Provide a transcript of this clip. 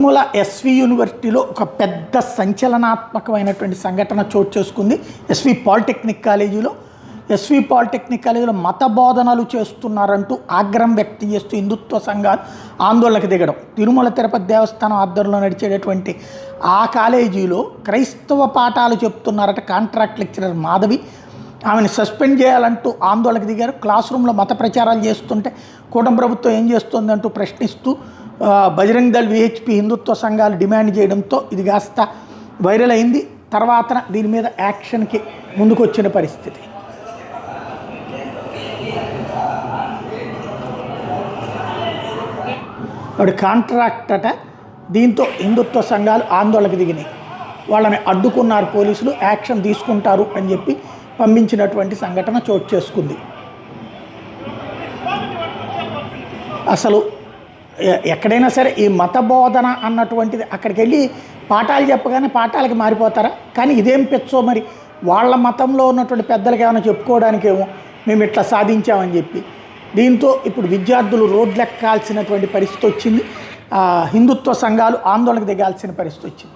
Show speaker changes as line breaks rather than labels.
Tirumala SV యూనివర్సిటీలో ఒక పెద్ద సంచలనాత్మకమైనటువంటి సంఘటన చోటు చేసుకుంది. ఎస్వి పాలిటెక్నిక్ కాలేజీలో. ఎస్వి పాలిటెక్నిక్ కాలేజీలో మత బోధనలు చేస్తున్నారంటూ ఆగ్రహం వ్యక్తం చేస్తూ హిందుత్వ సంఘాలు ఆందోళనకు దిగడం. తిరుమల తిరుపతి దేవస్థానం ఆధ్వర్యంలో నడిచేటటువంటి ఆ కాలేజీలో క్రైస్తవ పాఠాలు చెప్తున్నారట కాంట్రాక్ట్ లెక్చరర్ మాధవి. ఆమెను సస్పెండ్ చేయాలంటూ ఆందోళనకు దిగారు. క్లాస్ రూమ్లో మత ప్రచారాలు చేస్తుంటే కూటమి ప్రభుత్వం ఏం చేస్తుందంటూ ప్రశ్నిస్తూ బజరంగ్ దళ్ విహెచ్పి హిందుత్వ సంఘాలు డిమాండ్ చేయడంతో ఇది కాస్త వైరల్ అయింది. తర్వాత దీని మీద యాక్షన్కి ముందుకొచ్చిన పరిస్థితి. వాడు కాంట్రాక్ట్ అట. దీంతో హిందుత్వ సంఘాలు ఆందోళనకు దిగినాయి. వాళ్ళని అడ్డుకున్నారు పోలీసులు యాక్షన్ తీసుకుంటారు అని చెప్పి పంపించినటువంటి సంఘటన చోటు చేసుకుంది. అసలు ఎక్కడైనా సరే ఈ మత బోధన అన్నటువంటిది అక్కడికి వెళ్ళి పాఠాలు చెప్పగానే పాఠాలకి మారిపోతారా? కానీ ఇదేం పెచ్చో మరి? వాళ్ళ మతంలో ఉన్నటువంటి పెద్దలకి ఏమైనా చెప్పుకోవడానికేమో మేము ఇట్లా సాధించామని చెప్పి. దీంతో ఇప్పుడు విద్యార్థులు రోడ్లెక్కాల్సినటువంటి పరిస్థితి వచ్చింది. హిందుత్వ సంఘాలు ఆందోళనకు దిగాల్సిన పరిస్థితి వచ్చింది.